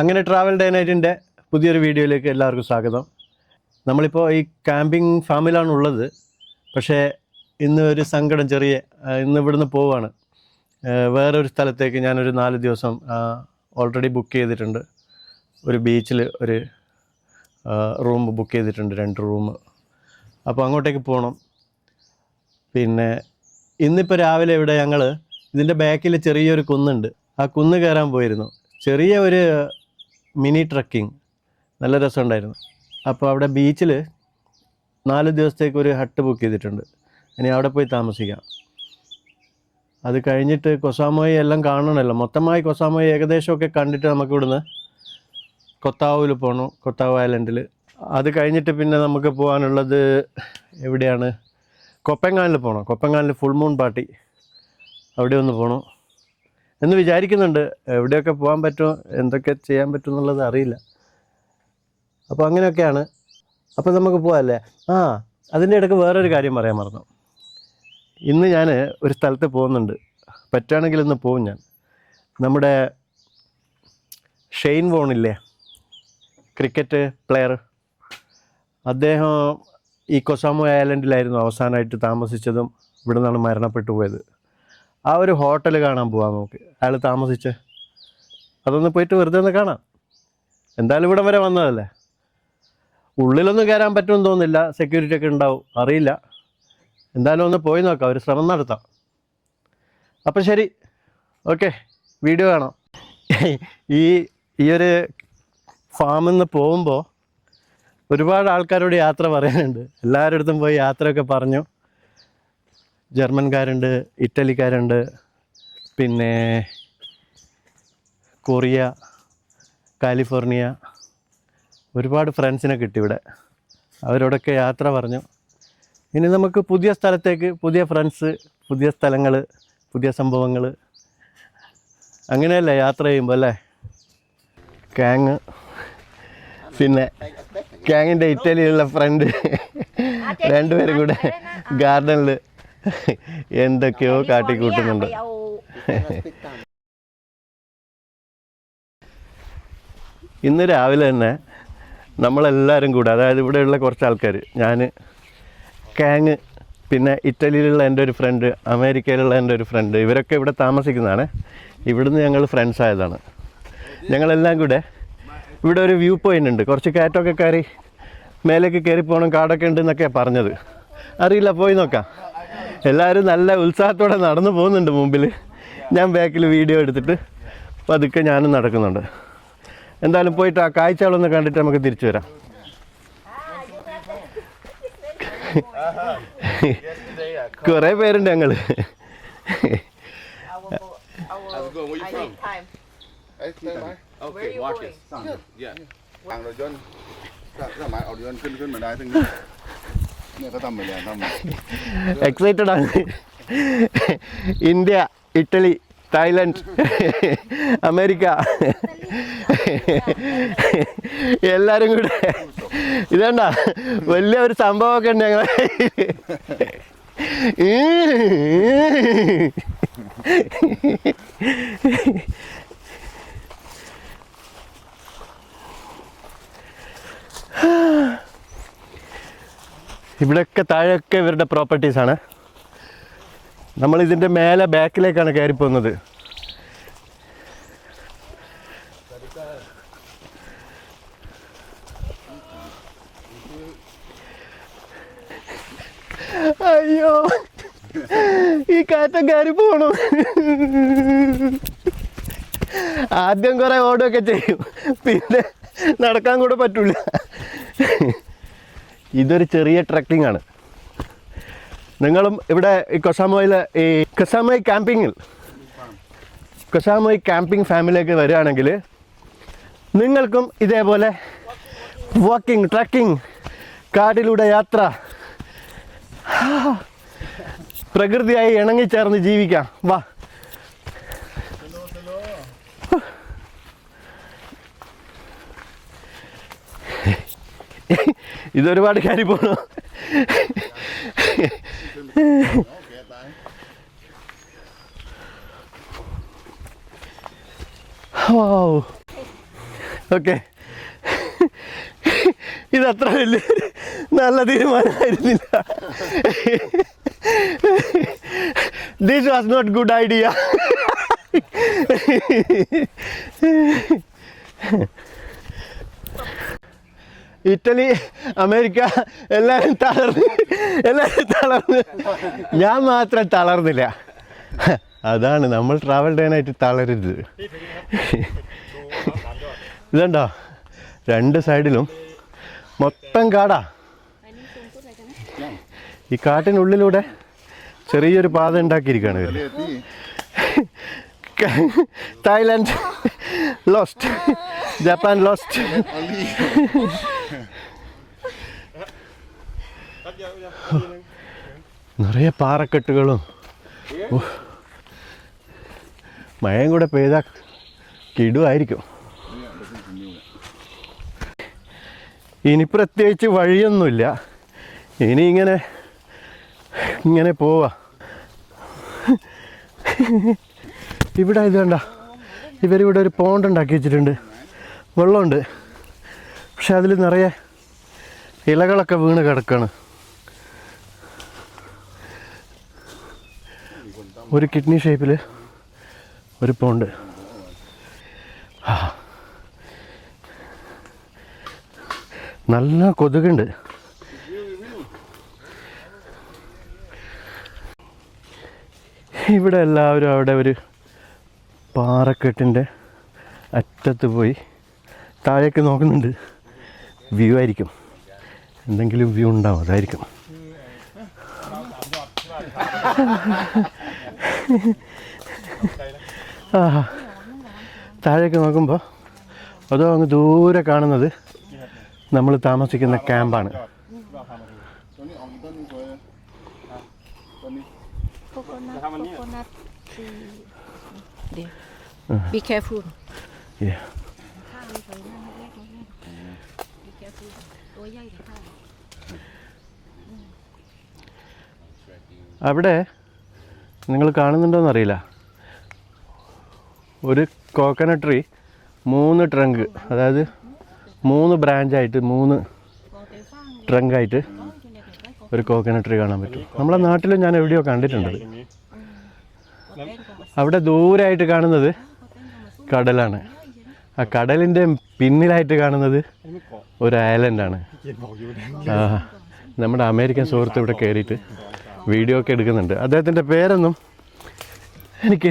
അങ്ങനെ travel day നൈറ്റിന്റെ പുതിയൊരു വീഡിയോയിലേക്ക് എല്ലാവർക്കും സ്വാഗതം. നമ്മളിപ്പോൾ ഈ ക്യാമ്പിംഗ് ഫാമിലാണ് ഉള്ളത്. പക്ഷേ ഇന്ന് ഒരു സങ്കടം ചെറിയ ഇന്ന് ഇവിടുന്ന് ആ, വേറൊരു സ്ഥലത്തേക്ക് ഞാനൊരു നാല് ദിവസം ഓൾറെഡി ബുക്ക് ചെയ്തിട്ടുണ്ട്. ഒരു ബീച്ചിൽ ഒരു റൂം ബുക്ക് ചെയ്തിട്ടുണ്ട് രണ്ട് റൂം അപ്പോൾ അങ്ങോട്ടേക്ക് പോകണം പിന്നെ ഇന്നിപ്പോൾ രാവിലെ ഇവിടെ ഞങ്ങൾ ഇതിന്റെ ബാക്കിൽ ചെറിയൊരു കുന്നുണ്ട്. ആ കുന്ന് കയറാൻ പോയിരുന്നു. ചെറിയ ഒരു മിനി ട്രക്കിംഗ്. നല്ല രസമുണ്ടായിരുന്നു. അപ്പോൾ അവിടെ ബീച്ചിൽ നാല് ദിവസത്തേക്ക് ഒരു ഹട്ട് ബുക്ക് ചെയ്തിട്ടുണ്ട്. ഇനി അവിടെ പോയി താമസിക്കാം. അത് കഴിഞ്ഞിട്ട് കൊസാമോയെ എല്ലാം കാണണമല്ലോ മൊത്തമായി കൊസാമോയെ ഏകദേശമൊക്കെ കണ്ടിട്ട് നമുക്ക് ഇവിടുന്ന് കൊത്താവൂൽ പോകണം കൊത്താവ് ഐലൻഡിൽ അത് കഴിഞ്ഞിട്ട് പിന്നെ നമുക്ക് പോകാനുള്ളത് എവിടെയാണ്? കൊപ്പങ്ങാനിൽ പോകണം കൊപ്പങ്ങാനിൽ ഫുൾ മൂൺ പാർട്ടി. അവിടെ ഒന്ന് പോകണം എന്ന് വിചാരിക്കുന്നുണ്ട്. എവിടെയൊക്കെ പോകാൻ പറ്റുമോ എന്തൊക്കെ ചെയ്യാൻ പറ്റും എന്നുള്ളത് അറിയില്ല. അപ്പോൾ അങ്ങനെയൊക്കെയാണ്. അപ്പോൾ നമുക്ക് പോകാമല്ലേ ആ അതിന്റെ ഇടയ്ക്ക് വേറൊരു കാര്യം പറയാൻ മറന്നു. ഇന്ന് ഞാൻ ഒരു സ്ഥലത്ത് പോകുന്നുണ്ട്. പറ്റുകയാണെങ്കിൽ ഇന്ന് പോകും ഞാൻ. നമ്മുടെ ഷെയ്ൻ വോണില്ലേ ക്രിക്കറ്റ് പ്ലെയർ. അദ്ദേഹം ഈ കൊസാമോ ഐലൻഡിലായിരുന്നു അവസാനമായിട്ട് താമസിച്ചതും ഇവിടെ നിന്നാണ് മരണപ്പെട്ടു പോയത്. ആ ഒരു ഹോട്ടൽ കാണാൻ പോവാം നമുക്ക് അയാൾ താമസിച്ച്. അതൊന്ന് പോയിട്ട് വെറുതെ ഒന്ന് കാണാം. എന്തായാലും ഇവിടം വരെ വന്നതല്ലേ? ഉള്ളിലൊന്നും കയറാൻ പറ്റുമെന്ന് തോന്നുന്നില്ല. സെക്യൂരിറ്റി ഒക്കെ ഉണ്ടാവും. അറിയില്ല. എന്തായാലും ഒന്ന് പോയി നോക്കാം. ഒരു ശ്രമം നടത്താം. അപ്പം ശരി. ഓക്കെ. വീഡിയോ കാണാം. ഈ ഈ ഒരു ഫാമിൽ നിന്ന് പോകുമ്പോൾ ഒരുപാട് ആൾക്കാരോട് യാത്ര പറയാനുണ്ട്. എല്ലാവരുടെ അടുത്തും പോയി യാത്രയൊക്കെ പറഞ്ഞു. ജർമ്മൻകാരുണ്ട് ഇറ്റലിക്കാരുണ്ട് പിന്നെ കൊറിയ കാലിഫോർണിയ ഒരുപാട് ഫ്രണ്ട്സിനെ കിട്ടി ഇവിടെ അവരോടൊക്കെ യാത്ര പറഞ്ഞു. ഇനി നമുക്ക് പുതിയ സ്ഥലത്തേക്ക് പുതിയ ഫ്രണ്ട്സ് പുതിയ സ്ഥലങ്ങൾ പുതിയ സംഭവങ്ങൾ അങ്ങനെയല്ലേ യാത്ര ചെയ്യുമ്പോൾ അല്ലേ? കാങ് പിന്നെ കാങ്ങിന്റെ ഇറ്റലിയിലുള്ള ഫ്രണ്ട് രണ്ടുപേരും കൂടെ ഗാർഡനിൽ എന്തൊക്കെയോ കാട്ടിക്കൂട്ടുന്നുണ്ട്. ഇന്ന് രാവിലെ തന്നെ നമ്മളെല്ലാവരും കൂടെ അതായത് ഇവിടെയുള്ള കുറച്ച് ആൾക്കാർ ഞാൻ കാങ് പിന്നെ ഇറ്റലിയിലുള്ള എന്റെ ഒരു ഫ്രണ്ട് അമേരിക്കയിലുള്ള എന്റെ ഒരു ഫ്രണ്ട് ഇവരൊക്കെ ഇവിടെ താമസിക്കുന്നതാണ്. ഇവിടുന്ന് ഞങ്ങൾ ഫ്രണ്ട്സ് ആയതാണ്. ഞങ്ങളെല്ലാം കൂടെ ഇവിടെ ഒരു വ്യൂ പോയിന്റ് ഉണ്ട്. കുറച്ച് കയറ്റമൊക്കെ കയറി മേലേക്ക് കയറി പോകണം കാടൊക്കെ ഉണ്ട് എന്നൊക്കെയാണ് പറഞ്ഞത്. അറിയില്ല പോയി നോക്കാം. എല്ലാവരും നല്ല ഉത്സാഹത്തോടെ നടന്നു പോകുന്നുണ്ട് മുമ്പിൽ ഞാൻ ബാക്കിൽ വീഡിയോ എടുത്തിട്ട് പതുക്കെ ഞാനും നടക്കുന്നുണ്ട് എന്തായാലും പോയിട്ട് ആ കാഴ്ചകളൊന്ന് കണ്ടിട്ട് നമുക്ക് തിരിച്ചു വരാം കുറേ പേരുണ്ട് ഞങ്ങൾ How's it going? Where you I from? need time. Hey, stand by. Where are Okay, you watch going? it. Yeah. ทางรถยนต์ก็สามารถเอารถยนต์ขึ้นขึ้นมาได้ทั้ง excited ആണ്. India Italy Thailand America. എല്ലാരും കൂടെ. ഇതണ്ട വലിയ ഒരു സംഭവമൊക്കെ ഉണ്ട് ഞങ്ങളെ. ഇവിടെയൊക്കെ താഴെയൊക്കെ ഇവരുടെ പ്രോപ്പർട്ടീസാണ് നമ്മൾ ഇതിന്റെ മേലെ ബാക്കിലേക്കാണ് കയറി പോകുന്നത്. അയ്യോ. ഈ കാറ്റം കയറി പോണു. ആദ്യം കുറെ ഓടുകയൊക്കെ ചെയ്യും. പിന്നെ നടക്കാൻ കൂടെ പറ്റൂല. ഇതൊരു ചെറിയ ട്രക്കിംഗ് ആണ്. നിങ്ങളും ഇവിടെ ഈ കൊസാമോയിലെ ഈ കൊസാമോയ് ക്യാമ്പിങ്ങിൽ കൊസാമോയ് ക്യാമ്പിംഗ് ഫാമിലിയൊക്കെ വരികയാണെങ്കിൽ നിങ്ങൾക്കും ഇതേപോലെ വാക്കിംഗ് ട്രക്കിംഗ് കാടിലൂടെ യാത്ര പ്രകൃതിയായി ഇണങ്ങിച്ചേർന്ന് ജീവിക്കാം. വാ. ഇതൊരുപാട് കാര്യം പോണു. ഓക്കെ. ഇതത്ര വലിയ നല്ല തീരുമാനമായിരുന്നില്ല. This was not good idea Italy America എല്ലാവരും തളർന്ന് എല്ലാവരും തളർന്ന്. ഞാൻ മാത്രം തളർന്നില്ല. അതാണ് നമ്മൾ ട്രാവൽ ചെയ്യാനായിട്ട് തളരരുത്. ഇതുണ്ടോ? രണ്ട് സൈഡിലും മൊത്തം കാടാ. ഈ കാട്ടിനുള്ളിലൂടെ ചെറിയൊരു പാത ഉണ്ടാക്കിയിരിക്കുകയാണ് ഇവർ തായ്ലാൻഡ് ലോസ്റ്റ് ജപ്പാൻ ലോസ്റ്റ് നിറയെ പാറക്കെട്ടുകളും. മഴയും കൂടെ പെയ്താൽ കിടുമായിരിക്കും ഇനി പ്രത്യേകിച്ച് വഴിയൊന്നുമില്ല. ഇനി ഇങ്ങനെ ഇങ്ങനെ പോവാ. ഇവിടെ ഇത് കണ്ട ഇവരിവിടെ ഒരു പോണ്ട് ഉണ്ടാക്കി വെച്ചിട്ടുണ്ട്. വെള്ളമുണ്ട്. പക്ഷെ അതിൽ നിറയെ ഇലകളൊക്കെ വീണ് കിടക്കാണ്. ഒരു കിഡ്നി ഷേപ്പിൽ ഒരു പോണ്ട്. നല്ല കൊതുകുണ്ട്. ഇവിടെ എല്ലാവരും അവിടെ ഒരു പാറക്കെട്ടിന്റെ അറ്റത്ത് പോയി താഴേക്ക് നോക്കുന്നുണ്ട്. വ്യൂ ആയിരിക്കും. എന്തെങ്കിലും വ്യൂ ഉണ്ടാവും അതായിരിക്കും. ആ. താഴേക്ക് നോക്കുമ്പോൾ അതോ അങ്ങ് ദൂരെ കാണുന്നത് നമ്മൾ താമസിക്കുന്ന ക്യാമ്പാണ്. അവിടെ നിങ്ങൾ കാണുന്നുണ്ടോയെന്ന് അറിയില്ല. ഒരു കോക്കനട്ട് ട്രീ മൂന്ന് ട്രങ്ക് അതായത് മൂന്ന് ബ്രാഞ്ചായിട്ട് മൂന്ന് ട്രങ്കായിട്ട് ഒരു കോക്കനട്ട് ട്രീ കാണാൻ പറ്റും. നമ്മളെ നാട്ടിൽ ഞാൻ എവിടെയോ കണ്ടിട്ടുണ്ട്. അവിടെ ദൂരമായിട്ട് കാണുന്നത് കടലാണ്. ആ കടലിന്റെ പിന്നിലായിട്ട് കാണുന്നത് ഒരു ഐലൻഡാണ് നമ്മുടെ അമേരിക്കൻ സുഹൃത്ത് ഇവിടെ കയറിയിട്ട് വീഡിയോ ഒക്കെ എടുക്കുന്നുണ്ട്. അദ്ദേഹത്തിന്റെ പേരൊന്നും എനിക്ക്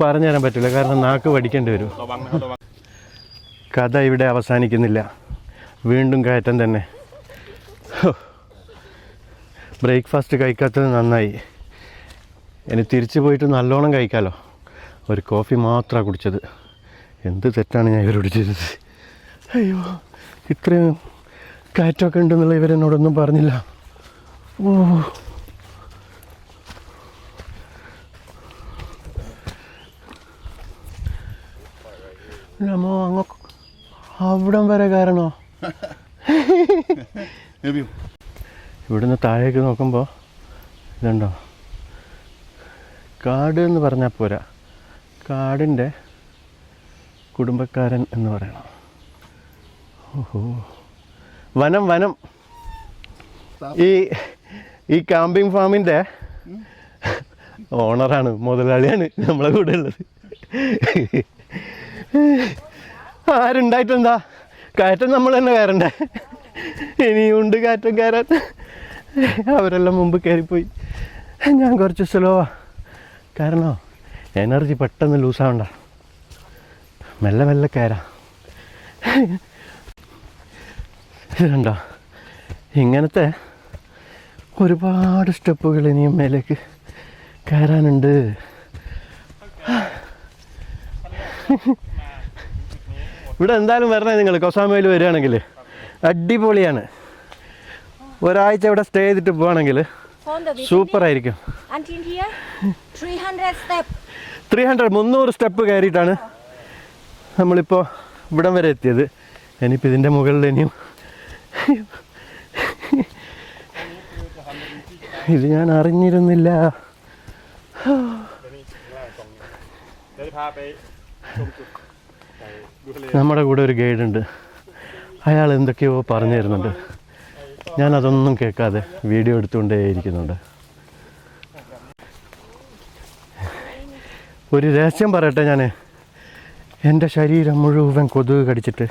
പറഞ്ഞു തരാൻ പറ്റില്ല. കാരണം നാക്ക് പഠിക്കേണ്ടി വരും. കഥ ഇവിടെ അവസാനിക്കുന്നില്ല. വീണ്ടും കയറ്റം തന്നെ. ബ്രേക്ക്ഫാസ്റ്റ് കഴിക്കാത്തത് നന്നായി. ഇനി തിരിച്ചു പോയിട്ട് നല്ലോണം കഴിക്കാമല്ലോ ഒരു കോഫി മാത്രമാണ് കുടിച്ചത്. എന്ത് തെറ്റാണ് ഞാൻ ഇവരോട് ചെയ്തത്? അയ്യോ ഇത്രയും കയറ്റമൊക്കെ ഉണ്ടെന്നുള്ള ഇവരെന്നോടൊന്നും പറഞ്ഞില്ല. ഓ. നമ്മ അങ്ങ് അവിടം വരെ കയറണോ. ഇവിടുന്ന് താഴേക്ക് നോക്കുമ്പോൾ ഇതുണ്ടോ? കാട് എന്ന് പറഞ്ഞാൽ പോരാ. കാടിന്റെ കുടുംബക്കാരൻ എന്ന് പറയണം. ഓഹോ. വനം വനം. ഈ ഈ കാമ്പിംഗ് ഫാമിന്റെ ഓണറാണ് മുതലാളിയാണ് നമ്മളെ കൂടെ ഉള്ളത്. ആരുണ്ടായിട്ടെന്താ? കയറ്റം നമ്മൾ തന്നെ കയറണ്ടേ? ഇനിയും ഉണ്ട് കയറ്റം കയറാൻ. അവരെല്ലാം മുമ്പ് കയറിപ്പോയി. ഞാൻ കുറച്ച് സ്ലോവാ. കാരണം എനർജി പെട്ടെന്ന് ലൂസാവണ്ട മെല്ലെ മെല്ലെ കയറാം. ഇതുണ്ടോ? ഇങ്ങനത്തെ ഒരുപാട് സ്റ്റെപ്പുകൾ ഇനിയും മേലേക്ക് കയറാനുണ്ട്. ഇവിടെ എന്തായാലും വരണേ നിങ്ങൾ. കൊസാമയിൽ വരികയാണെങ്കിൽ. അടിപൊളിയാണ്. ഒരാഴ്ച ഇവിടെ സ്റ്റേ ചെയ്തിട്ട് പോവാണെങ്കിൽ സൂപ്പർ ആയിരിക്കും. Until here? 300 ത്രീ ഹൺഡ്രഡ് മുന്നൂറ് സ്റ്റെപ്പ് കയറിയിട്ടാണ് നമ്മളിപ്പോൾ ഇവിടം വരെ എത്തിയത്. ഇനിയിപ്പോൾ ഇതിന്റെ മുകളിൽ ഇനിയും ഇത് ഞാൻ അറിഞ്ഞിരുന്നില്ല. നമ്മുടെ കൂടെ ഒരു ഗൈഡ് ഉണ്ട്. അയാൾ എന്തൊക്കെയോ പറഞ്ഞു തരുന്നുണ്ട്. ഞാൻ അതൊന്നും കേൾക്കാതെ വീഡിയോ എടുത്തുകൊണ്ടേ ഇരിക്കുന്നുണ്ട്. ഒരു രഹസ്യം പറയട്ടെ ഞാൻ എന്റെ ശരീരം മുഴുവൻ കൊതുക് കടിച്ചിട്ട്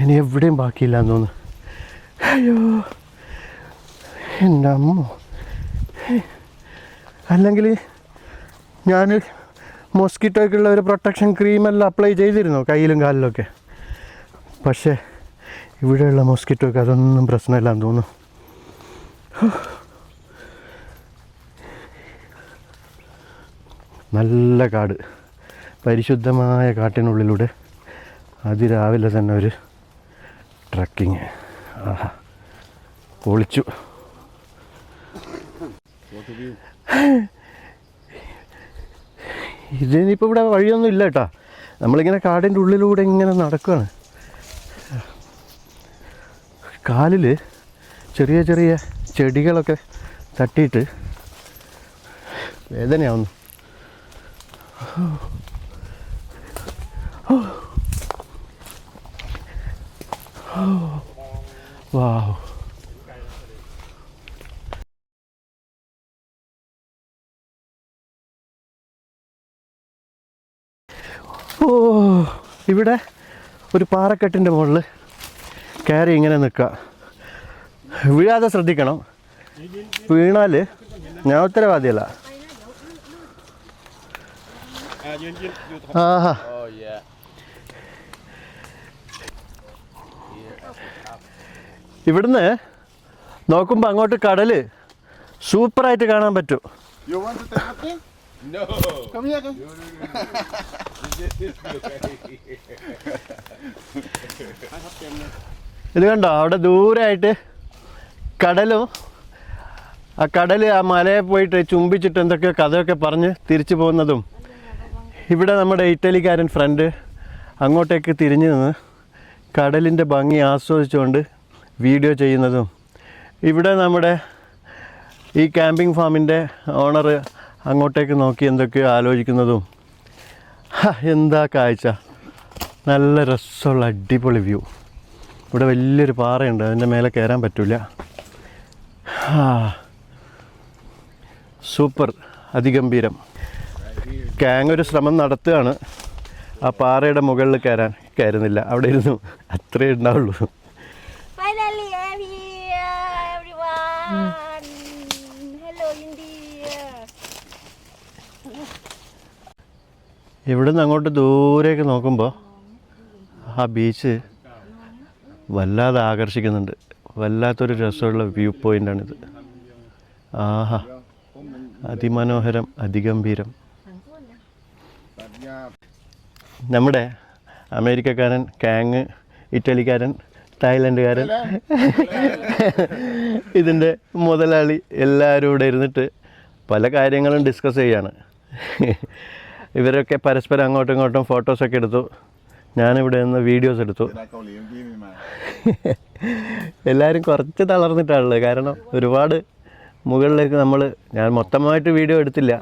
ഇനി എവിടെയും ബാക്കിയില്ല എന്ന് തോന്നുന്നു. അയ്യോ. എന്റെ അമ്മ. അല്ലെങ്കിൽ ഞാൻ മോസ്കിറ്റോയ്ക്കുള്ള ഒരു പ്രൊട്ടക്ഷൻ ക്രീമെല്ലാം അപ്ലൈ ചെയ്തിരുന്നു കയ്യിലും കാലിലൊക്കെ. പക്ഷേ ഇവിടെയുള്ള മോസ്കിറ്റോയ്ക്ക് അതൊന്നും പ്രശ്നമില്ലാന്ന് തോന്നുന്നു. നല്ല കാട്. പരിശുദ്ധമായ കാട്ടിനുള്ളിലൂടെ അതിരാവിലെ തന്നെ ഒരു ട്രക്കിങ് ആഹാ. പൊളിച്ചു? ഇതിനിപ്പോൾ ഇവിടെ വഴിയൊന്നും ഇല്ല കേട്ടോ. നമ്മളിങ്ങനെ കാടിന്റെ ഉള്ളിലൂടെ ഇങ്ങനെ നടക്കുകയാണ് കാലിൽ ചെറിയ ചെറിയ ചെടികളൊക്കെ തട്ടിയിട്ട് വേദനയാവുന്നു. വാവ് ഇവിടെ ഒരു പാറക്കെട്ടിന്റെ മുകളിൽ കയറി ഇങ്ങനെ നിൽക്കുക. വീഴാതെ ശ്രദ്ധിക്കണം. വീണാൽ ഞാൻ ഉത്തരവാദിയല്ല. ആഹാ. ഇവിടുന്ന് നോക്കുമ്പോൾ അങ്ങോട്ട് കടൽ സൂപ്പറായിട്ട് കാണാൻ പറ്റും. No. Come here. Come. ഇത് കണ്ടോ അവിടെ ദൂരമായിട്ട് കടലും ആ കടൽ ആ മലയെ പോയിട്ട് ചുംബിച്ചിട്ട് എന്തൊക്കെയോ കഥയൊക്കെ പറഞ്ഞ് തിരിച്ചു പോകുന്നതും ഇവിടെ നമ്മുടെ ഇറ്റലിക്കാരൻ ഫ്രണ്ട് അങ്ങോട്ടേക്ക് തിരിഞ്ഞു നിന്ന് കടലിന്റെ ഭംഗി ആസ്വദിച്ചുകൊണ്ട് വീഡിയോ ചെയ്യുന്നതും ഇവിടെ നമ്മുടെ ഈ ക്യാമ്പിംഗ് ഫാമിന്റെ ഓണർ അങ്ങോട്ടേക്ക് നോക്കി എന്തൊക്കെയോ ആലോചിക്കുന്നതും. എന്താ കാഴ്ച? നല്ല രസമുള്ള അടിപൊളി വ്യൂ. ഇവിടെ വലിയൊരു പാറയുണ്ട് അതിന്റെ മേലെ കയറാൻ പറ്റില്ല സൂപ്പർ അതിഗംഭീരം. കാങ് ഒരു ശ്രമം നടത്തുകയാണ്. ആ പാറയുടെ മുകളിൽ കയറാൻ കയറുന്നില്ല. അവിടെ ഇരുന്നു അത്രേ ഉണ്ടാവുള്ളൂ. ഇവിടുന്ന് അങ്ങോട്ട് ദൂരേക്ക് നോക്കുമ്പോൾ ആ ബീച്ച് വല്ലാതെ ആകർഷിക്കുന്നുണ്ട്. വല്ലാത്തൊരു രസമുള്ള വ്യൂ പോയിന്റാണിത് ആഹാ അതിമനോഹരം അതിഗംഭീരം. നമ്മുടെ അമേരിക്കക്കാരൻ കാങ് ഇറ്റലിക്കാരൻ തായ്ലൻഡുകാരൻ ഇതിന്റെ മുതലാളി എല്ലാവരും ഇവിടെ ഇരുന്നിട്ട് പല കാര്യങ്ങളും ഡിസ്കസ് ചെയ്യാണ്. ഇവരൊക്കെ പരസ്പരം അങ്ങോട്ടും ഇങ്ങോട്ടും ഫോട്ടോസൊക്കെ എടുത്തു. ഞാനിവിടെ നിന്ന് വീഡിയോസ് എടുത്തു. എല്ലാവരും കുറച്ച് തളർന്നിട്ടാണുള്ളത് കാരണം ഒരുപാട് മുകളിലേക്ക് നമ്മൾ ഞാൻ മൊത്തമായിട്ട് വീഡിയോ എടുത്തില്ല.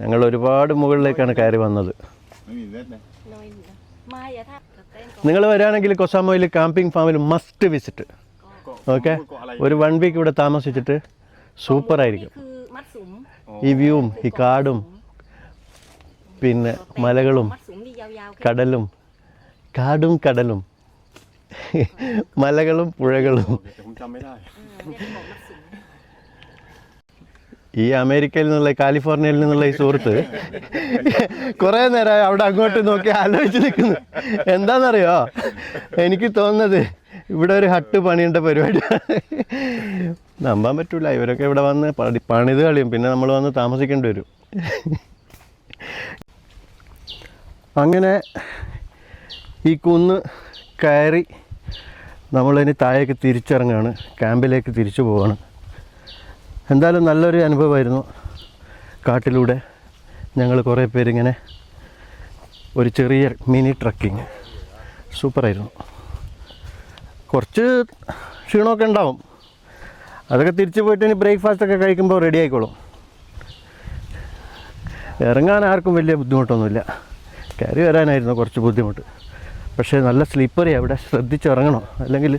ഞങ്ങൾ ഒരുപാട് മുകളിലേക്കാണ് കയറി വന്നത്. നിങ്ങൾ വരാണെങ്കിൽ കൊസാമോയിൽ ക്യാമ്പിംഗ് ഫാമിൽ മസ്റ്റ് വിസിറ്റ് ഓക്കെ ഒരു വൺ വീക്ക് ഇവിടെ താമസിച്ചിട്ട് സൂപ്പറായിരിക്കും ഈ വ്യൂവും ഈ കാടും പിന്നെ മലകളും കടലും കാടും കടലും മലകളും പുഴകളും. ഈ അമേരിക്കയിൽ നിന്നുള്ള കാലിഫോർണിയയിൽ നിന്നുള്ള ഈ സുഹൃത്ത് കുറേ നേരമായി അവിടെ അങ്ങോട്ട് നോക്കി ആലോചിച്ച് നിൽക്കുന്നു. എന്താണെന്നറിയോ? എനിക്ക് തോന്നുന്നത് ഇവിടെ ഒരു ഹട്ട് പണിയേണ്ട പരിപാടി. നമ്പാൻ പറ്റൂല. ഇവരൊക്കെ ഇവിടെ വന്ന് പണി പണിത് കളിയും. പിന്നെ നമ്മൾ വന്ന് താമസിക്കേണ്ടി വരും. അങ്ങനെ ഈ കുന്ന് കയറി നമ്മളിനി താഴേക്ക് തിരിച്ചിറങ്ങുകയാണ് ക്യാമ്പിലേക്ക് തിരിച്ചു പോവാണ്. എന്തായാലും നല്ലൊരു അനുഭവമായിരുന്നു കാട്ടിലൂടെ ഞങ്ങൾ കുറേ പേരിങ്ങനെ ഒരു ചെറിയ മിനി ട്രക്കിങ്. സൂപ്പറായിരുന്നു. കുറച്ച് ക്ഷീണമൊക്കെ ഉണ്ടാവും. അതൊക്കെ തിരിച്ചു പോയിട്ട് ഇനി ബ്രേക്ക്ഫാസ്റ്റ് ഒക്കെ കഴിക്കുമ്പോൾ റെഡി ആയിക്കോളും. ഇറങ്ങാൻ ആർക്കും വലിയ ബുദ്ധിമുട്ടൊന്നുമില്ല. കയറി വരാനായിരുന്നു കുറച്ച് ബുദ്ധിമുട്ട്. പക്ഷേ നല്ല സ്ലീപ്പറി അവിടെ. ശ്രദ്ധിച്ചിറങ്ങണം. അല്ലെങ്കിൽ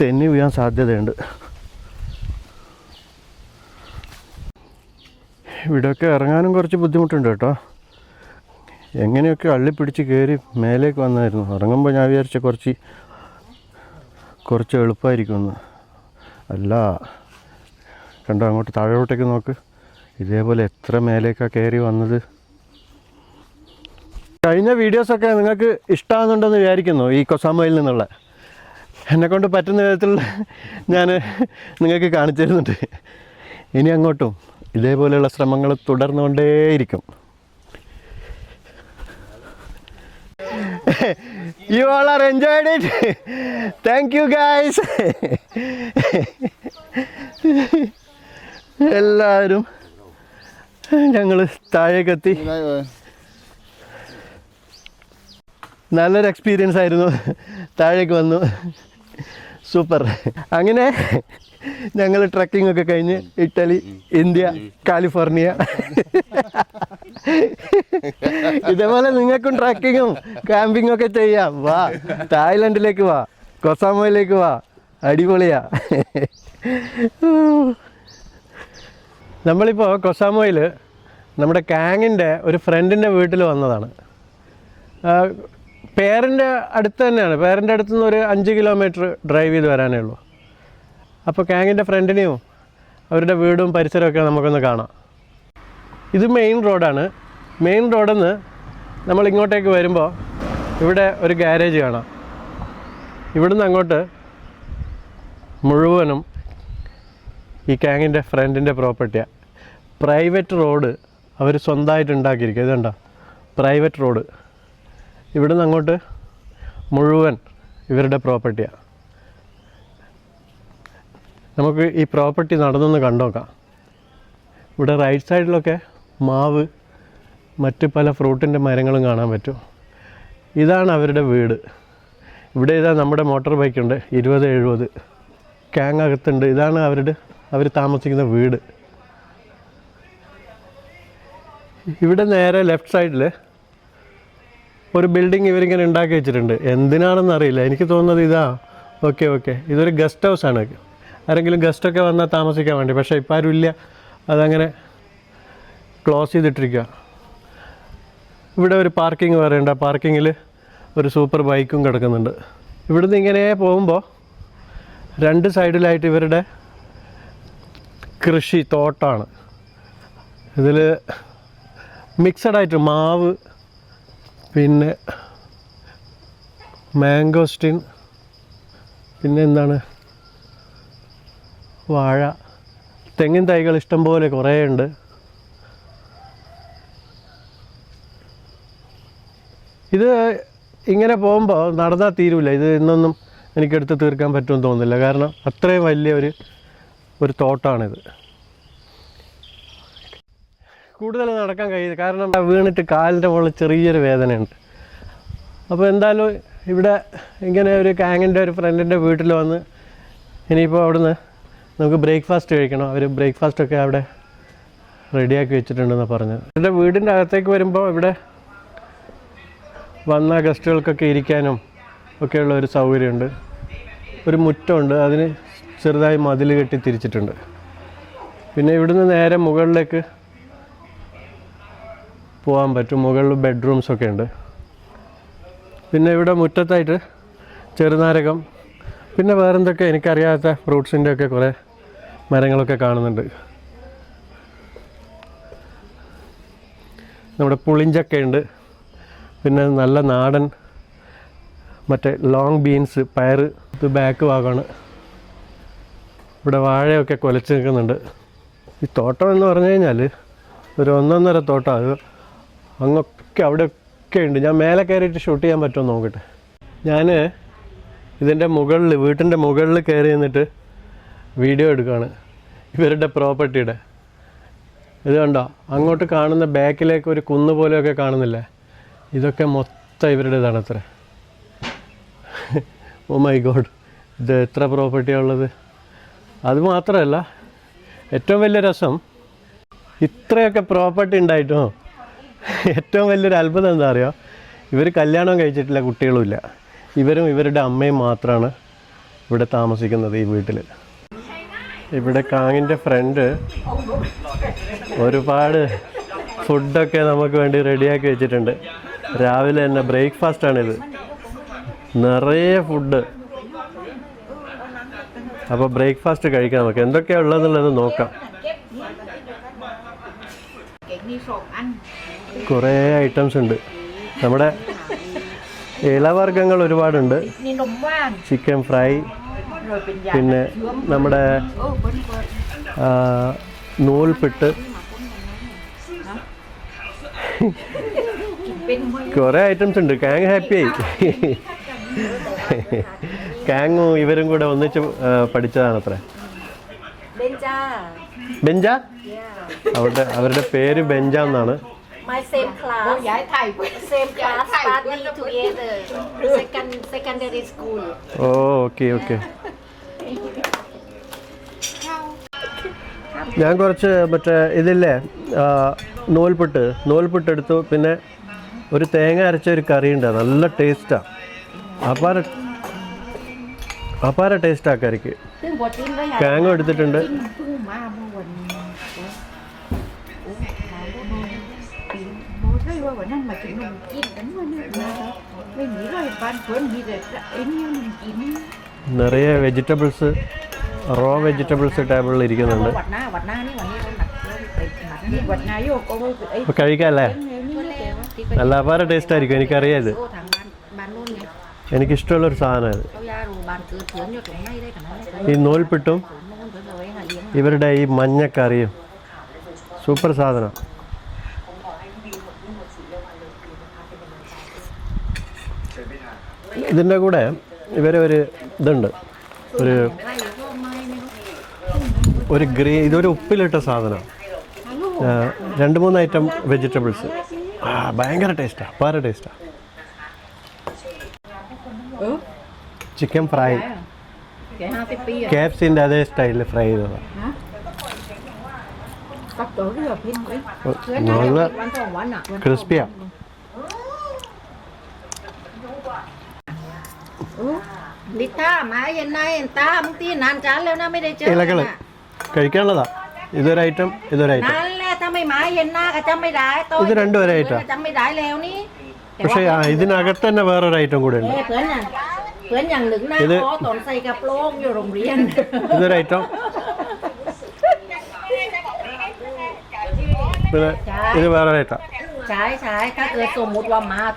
തെന്നി വീഴാൻ സാധ്യതയുണ്ട്. ഇവിടെയൊക്കെ ഇറങ്ങാനും കുറച്ച് ബുദ്ധിമുട്ടുണ്ട് കേട്ടോ. എങ്ങനെയൊക്കെ അള്ളിപ്പിടിച്ച് കയറി മേലേക്ക് വന്നായിരുന്നു. ഇറങ്ങുമ്പോൾ ഞാൻ വിചാരിച്ച കുറച്ച് കുറച്ച് എളുപ്പമായിരിക്കുമെന്ന്. അല്ല. കണ്ടോ അങ്ങോട്ട് താഴോട്ടേക്ക് നോക്ക്. ഇതേപോലെ എത്ര മേലേക്കാണ് കയറി വന്നത്? കഴിഞ്ഞ വീഡിയോസൊക്കെ നിങ്ങൾക്ക് ഇഷ്ടമാകുന്നുണ്ടെന്ന് വിചാരിക്കുന്നു ഈ കൊസാമയിൽ നിന്നുള്ള. എന്നെക്കൊണ്ട് പറ്റുന്ന വിധത്തിൽ ഞാൻ നിങ്ങൾക്ക് കാണിച്ചു തരുന്നുണ്ട് ഇനി അങ്ങോട്ടും ഇതേപോലെയുള്ള ശ്രമങ്ങൾ തുടർന്നുകൊണ്ടേയിരിക്കും. You all are enjoyed it thank you guys എല്ലാവരും ഞങ്ങൾ താഴേക്കെത്തി. നല്ലൊരു എക്സ്പീരിയൻസ് ആയിരുന്നു. താഴേക്ക് വന്നു. സൂപ്പർ. അങ്ങനെ ഞങ്ങൾ ട്രക്കിംഗ് ഒക്കെ കഴിഞ്ഞ് ഇറ്റലി ഇന്ത്യ കാലിഫോർണിയ. ഇതേപോലെ നിങ്ങൾക്കും ട്രക്കിങ്ങും ക്യാമ്പിങ്ങും ഒക്കെ ചെയ്യാം. വാ തായ്ലൻഡിലേക്ക് വാ കൊസാമോയിലേക്ക് വാ. അടിപൊളിയാ. നമ്മളിപ്പോൾ കൊസാമോയിൽ നമ്മുടെ കാങ്ങിന്റെ ഒരു ഫ്രണ്ടിന്റെ വീട്ടിൽ വന്നതാണ്. പേരന്റെ അടുത്ത് തന്നെയാണ്. പേരന്റെ അടുത്ത് നിന്ന് ഒരു അഞ്ച് കിലോമീറ്റർ ഡ്രൈവ് ചെയ്ത് വരാനേ ഉള്ളൂ. അപ്പോൾ കാങ്ങിന്റെ ഫ്രണ്ടിനെയും അവരുടെ വീടും പരിസരമൊക്കെ നമുക്കൊന്ന് കാണാം. ഇത് മെയിൻ റോഡാണ്. മെയിൻ റോഡിൽ നിന്ന് നമ്മൾ ഇങ്ങോട്ടേക്ക് വരുമ്പോൾ ഇവിടെ ഒരു ഗാരേജ് കാണാം. ഇവിടുന്ന് അങ്ങോട്ട് മുഴുവനും ഈ കാങ്ങിന്റെ ഫ്രണ്ടിന്റെ പ്രോപ്പർട്ടിയാണ് പ്രൈവറ്റ് റോഡ് അവർ സ്വന്തമായിട്ട് ഉണ്ടാക്കിയിരിക്കുക ഇതുണ്ടോ പ്രൈവറ്റ് റോഡ്. ഇവിടുന്ന് അങ്ങോട്ട് മുഴുവൻ ഇവരുടെ പ്രോപ്പർട്ടിയാണ് നമുക്ക് ഈ പ്രോപ്പർട്ടി നടന്നൊന്ന് കണ്ടോക്കാം. ഇവിടെ റൈറ്റ് സൈഡിലൊക്കെ മാവ് മറ്റ് പല ഫ്രൂട്ടിന്റെ മരങ്ങളും കാണാൻ പറ്റും. ഇതാണ് അവരുടെ വീട്. ഇവിടെ ഇതാ നമ്മുടെ മോട്ടോർ ബൈക്കുണ്ട്. ഇരുപത് എഴുപത്. ക്യാങ് അകത്തുണ്ട് ഇതാണ് അവരുടെ അവർ താമസിക്കുന്ന വീട്. ഇവിടെ നേരെ ലെഫ്റ്റ് സൈഡിൽ ഒരു ബിൽഡിംഗ് ഇവരിങ്ങനെ ഉണ്ടാക്കി വെച്ചിട്ടുണ്ട്. എന്തിനാണെന്ന് അറിയില്ല. എനിക്ക് തോന്നുന്നത് ഇതാ. ഓക്കെ ഓക്കെ ഇതൊരു ഗസ്റ്റ് ഹൗസ് ആണ്. ആരെങ്കിലും ഗസ്റ്റൊക്കെ വന്നാൽ താമസിക്കാൻ വേണ്ടി. പക്ഷേ ഇപ്പം ആരും ഇല്ല. അതങ്ങനെ ക്ലോസ് ചെയ്തിട്ടിരിക്കുക ഇവിടെ ഒരു പാർക്കിംഗ് വേറെയുണ്ട് ആ പാർക്കിങ്ങിൽ ഒരു സൂപ്പർ ബൈക്കും കിടക്കുന്നുണ്ട്. ഇവിടുന്ന് ഇങ്ങനെ പോകുമ്പോൾ രണ്ട് സൈഡിലായിട്ട് ഇവരുടെ കൃഷി തോട്ടമാണ് ഇതിൽ മിക്സഡായിട്ട് മാവ് പിന്നെ മാംഗോസ്റ്റിൻ പിന്നെ എന്താണ്? വാഴ. തെങ്ങിൻ തൈകൾ ഇഷ്ടംപോലെ കുറേ ഉണ്ട്. ഇത് ഇങ്ങനെ പോകുമ്പോൾ നടന്നാൽ തീരുമില്ല ഇത് ഇന്നൊന്നും എനിക്കെടുത്ത് തീർക്കാൻ പറ്റുമെന്ന് തോന്നുന്നില്ല. കാരണം അത്രയും വലിയ ഒരു ഒരു തോട്ടാണിത്. കൂടുതൽ നടക്കാൻ കഴിയില്ല. കാരണം വീണിട്ട് കാലിന്റെ മുകളിൽ ചെറിയൊരു വേദനയുണ്ട്. അപ്പോൾ എന്തായാലും ഇവിടെ ഇങ്ങനെ ഒരു കാങ്ങിന്റെ ഒരു ഫ്രണ്ടിന്റെ വീട്ടിൽ വന്ന് ഇനിയിപ്പോൾ അവിടുന്ന് നമുക്ക് ബ്രേക്ക്ഫാസ്റ്റ് കഴിക്കണം. അവർ ബ്രേക്ക്ഫാസ്റ്റൊക്കെ അവിടെ റെഡിയാക്കി വെച്ചിട്ടുണ്ടെന്നാണ് പറഞ്ഞത്. എന്റെ വീടിന്റെ അകത്തേക്ക് വരുമ്പോൾ ഇവിടെ വന്ന ഗസ്റ്റുകൾക്കൊക്കെ ഇരിക്കാനും ഒക്കെയുള്ള ഒരു സൗകര്യമുണ്ട്. ഒരു മുറ്റമുണ്ട്. അതിന് ചെറുതായി മതിൽ കെട്ടി തിരിച്ചിട്ടുണ്ട്. പിന്നെ ഇവിടുന്ന് നേരെ മുകളിലേക്ക് പോകാൻ പറ്റും. മുകളിൽ ബെഡ്റൂംസൊക്കെ ഉണ്ട്. പിന്നെ ഇവിടെ മുറ്റത്തായിട്ട് ചെറുനാരകം പിന്നെ വേറെന്തൊക്കെ എനിക്കറിയാത്ത ഫ്രൂട്ട്സിന്റെ ഒക്കെ കുറേ മരങ്ങളൊക്കെ കാണുന്നുണ്ട്. നമ്മുടെ പുളിഞ്ചക്കയുണ്ട് പിന്നെ നല്ല നാടൻ മറ്റേ ലോങ് ബീൻസ് പയർ ഇത് ബാക്ക് ഭാഗമാണ്. ഇവിടെ വാഴയൊക്കെ കൊലച്ച് നിൽക്കുന്നുണ്ട്. ഈ തോട്ടം എന്ന് പറഞ്ഞു കഴിഞ്ഞാൽ ഒരു ഒന്നൊന്നര തോട്ടം. അത് അങ്ങൊക്കെ അവിടെയൊക്കെ ഉണ്ട്. ഞാൻ മേലെ കയറിയിട്ട് ഷൂട്ട് ചെയ്യാൻ പറ്റുമോ നോക്കട്ടെ. ഞാൻ ഇതിന്റെ മുകളിൽ വീട്ടിന്റെ മുകളിൽ കയറി നിന്നിട്ട് വീഡിയോ എടുക്കുകയാണ് ഇവരുടെ പ്രോപ്പർട്ടിയുടെ. ഇത് കണ്ടോ? അങ്ങോട്ട് കാണുന്ന ബാക്കിലേക്ക് ഒരു കുന്ന് പോലെയൊക്കെ കാണുന്നില്ലേ? ഇതൊക്കെ മൊത്തം ഇവരുടേതാണ് അത്ര ഓ മൈ ഗോഡ് ഇത് എത്ര പ്രോപ്പർട്ടിയാണ് ഉള്ളത് അത് ഏറ്റവും വലിയ രസം ഇത്രയൊക്കെ പ്രോപ്പർട്ടി ഉണ്ടായിട്ടോ ഏറ്റവും വലിയൊരു അത്ഭുതം എന്താ അറിയോ? ഇവർ കല്യാണം കഴിച്ചിട്ടില്ല കുട്ടികളുമില്ല. ഇവരും ഇവരുടെ അമ്മയും മാത്രമാണ് ഇവിടെ താമസിക്കുന്നത് ഈ വീട്ടിൽ ഇവിടെ കാങ്ങിന്റെ ഫ്രണ്ട് ഒരുപാട് ഫുഡൊക്കെ നമുക്ക് വേണ്ടി റെഡിയാക്കി വെച്ചിട്ടുണ്ട്. രാവിലെ തന്നെ ബ്രേക്ക്ഫാസ്റ്റാണിത് നിറയെ ഫുഡ് അപ്പോൾ ബ്രേക്ക്ഫാസ്റ്റ് കഴിക്കാം നമുക്ക്. എന്തൊക്കെയാണ് ഉള്ളതെന്നുള്ളത് നോക്കാം. കുറേ ഐറ്റംസ് ഉണ്ട്. നമ്മുടെ ഇളവർഗങ്ങൾ ഒരുപാടുണ്ട്. ചിക്കൻ ഫ്രൈ പിന്നെ നമ്മുടെ നൂൽപിട്ട് കുറേ ഐറ്റംസ് ഉണ്ട്. കാങ് ഹാപ്പിയായി കാങ്ങും ഇവരും കൂടെ ഒന്നിച്ച് പഠിച്ചതാണ് അത്ര ബെഞ്ച. അവരുടെ അവരുടെ പേര് ബെഞ്ച എന്നാണ്. My same class, same study together. Second, secondary school. ഞാൻ കുറച്ച് മറ്റേ ഇതില്ലേ നൂൽപുട്ട് നൂൽപുട്ട് എടുത്തു പിന്നെ ഒരു തേങ്ങ അരച്ച ഒരു കറി ഉണ്ട് നല്ല ടേസ്റ്റാണ് അപ്പാര അപാര ടേസ്റ്റ് ആക്കാരിക്ക്. കാങ്ങ എടുത്തിട്ടുണ്ട്. നിറയെ വെജിറ്റബിൾസ് റോ വെജിറ്റബിൾസ് ടേബിളിൽ ഇരിക്കുന്നുണ്ട്. കഴിക്കാല്ലേ? നല്ല അപാര ടേസ്റ്റ് ആയിരിക്കും എനിക്കറിയാതെ എനിക്കിഷ്ടമുള്ളൊരു സാധനമാണ് ഈ liếng ഇവരുടെ ഈ മഞ്ഞക്കറിയും. സൂപ്പർ സാധനം. ഇതിന്റെ കൂടെ ഇവരെ ഒരു ഇതുണ്ട്. ഒരു ഒരു ഗ്രീ ഇതൊരു ഉപ്പിലിട്ട സാധനം. രണ്ട് മൂന്ന് ഐറ്റം വെജിറ്റബിൾസ്. ഭയങ്കര ടേസ്റ്റാണ് വേറെ ടേസ്റ്റാണ് chicken fry cái hai cái pi à K F സിന്റെ അതേ സ്റ്റൈലിൽ ഫ്രൈ ചെയ്തതാണ് hả cắt tối cái rồi phim ấy നല്ല quán phòng quán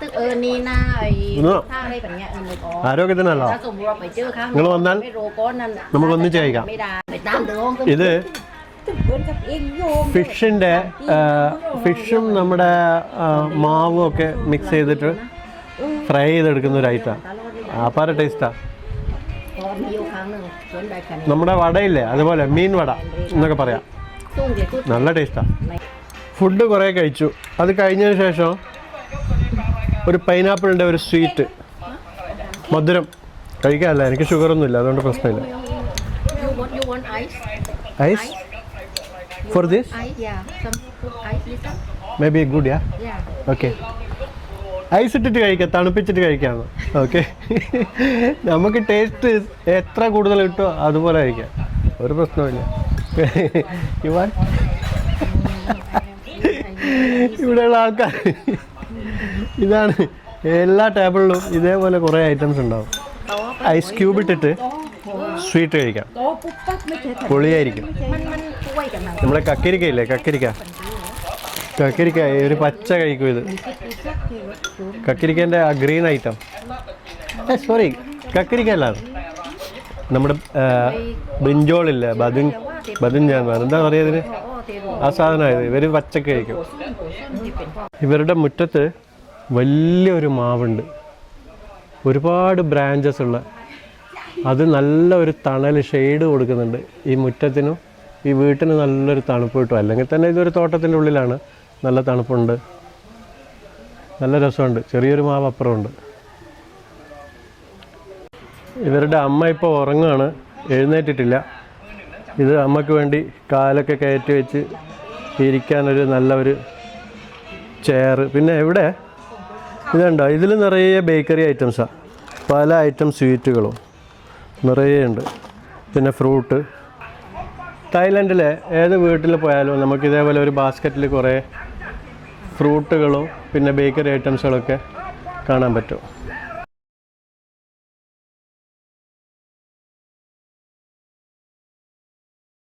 tức ơ ni na ấy Đúng rồi. thang đây phải nhẹ mình có ആരോഗ്യത്തിനല്ലോ ta sổ một vào phải chưa khang നിങ്ങൾ വന്നാൽ mấy rô con năn നമുക്ക് ഒന്നിച്ച് കഴിക്കാം. mấy đà phải tam được không ഇത് Tuấn cặp yên vô ഫിഷിന്റെ ഫിഷും നമ്മുടെ ആ, മാവും ഒക്കെ മിക്സ് ചെയ്തിട്ട് ഫ്രൈ ചെയ്തെടുക്കുന്ന ഒരു ഐറ്റം അപ്പാര ടേസ്റ്റാണ് có ടേസ്റ്റാ നമ്മുടെ വടയില്ലേ? അതുപോലെ മീൻ വട എന്നൊക്കെ പറയാം. നല്ല ടേസ്റ്റാ ഫുഡ് കുറെ കഴിച്ചു. അത് കഴിഞ്ഞതിന് ശേഷം ഒരു പൈനാപ്പിളിന്റെ ഒരു സ്വീറ്റ് മധുരം. കഴിക്കാനല്ല എനിക്ക് ഷുഗറൊന്നുമില്ല അതുകൊണ്ട് പ്രശ്നമില്ല. Ice for this may be good yeah okay ice ഇട്ടിട്ട് കഴിക്കാം തണുപ്പിച്ചിട്ട് കഴിക്കാം. ഓക്കെ നമുക്ക് ടേസ്റ്റ് എത്ര കൂടുതൽ കിട്ടുമോ അതുപോലെ കഴിക്കാം. ഒരു പ്രശ്നമില്ല ഇവാൻ ഇവിടെയുള്ള ആൾക്കാർ. ഇതാണ് എല്ലാ ടേബിളിലും ഇതേപോലെ കുറേ ഐറ്റംസ് ഉണ്ടാവും. ഐസ് ക്യൂബ് ഇട്ടിട്ട് സ്വീറ്റ് കഴിക്കാം. പൊളിയായിരിക്കും. നമ്മുടെ നമ്മളെ കക്കരിക്ക. കക്കരിക്ക ഒരു പച്ച കഴിക്കും ഇത്. കക്കിരിക്കന്റെ ആ ഗ്രീൻ ഐറ്റം. സോറി കക്കിരിക്ക അല്ല. നമ്മുടെ ബ്രിഞ്ചോളില്ല ബദിൻ ബദിൻ ഞാൻ എന്താ പറയുക ഇതിന്? ആ സാധനമായത് ഇവർ പച്ചക്ക് കഴിക്കും. ഇവരുടെ മുറ്റത്ത് വലിയൊരു മാവുണ്ട്. ഒരുപാട് ബ്രാഞ്ചസ് ഉള്ള. അത് നല്ല ഒരു തണൽ ഷെയ്ഡ് കൊടുക്കുന്നുണ്ട്. ഈ മുറ്റത്തിനും ഈ വീട്ടിന് നല്ലൊരു തണുപ്പ് കിട്ടും. അല്ലെങ്കിൽ തന്നെ ഇതൊരു തോട്ടത്തിന്റെ ഉള്ളിലാണ്. നല്ല തണുപ്പുണ്ട്. നല്ല രസമുണ്ട്. ചെറിയൊരു മാവ് അപ്പുറമുണ്ട്. ഇവരുടെ അമ്മ ഇപ്പോൾ ഉറങ്ങുകയാണ് എഴുന്നേറ്റിട്ടില്ല. ഇത് അമ്മയ്ക്ക് വേണ്ടി കാലൊക്കെ കയറ്റി വെച്ച് ഇരിക്കാനൊരു നല്ല ഒരു ചെയർ പിന്നെ എവിടെ? ഇതുണ്ടോ? ഇതിൽ നിറയെ ബേക്കറി ഐറ്റംസാണ് പല ഐറ്റം സ്വീറ്റുകളും നിറയെ ഉണ്ട്. പിന്നെ ഫ്രൂട്ട് തായ്ലൻഡിലെ ഏത് വീട്ടിൽ പോയാലും നമുക്ക് ഇതേപോലെ ഒരു ബാസ്ക്കറ്റിൽ കുറേ ഫ്രൂട്ടുകളും പിന്നെ ബേക്കറി ഐറ്റംസുകളൊക്കെ കാണാൻ പറ്റും.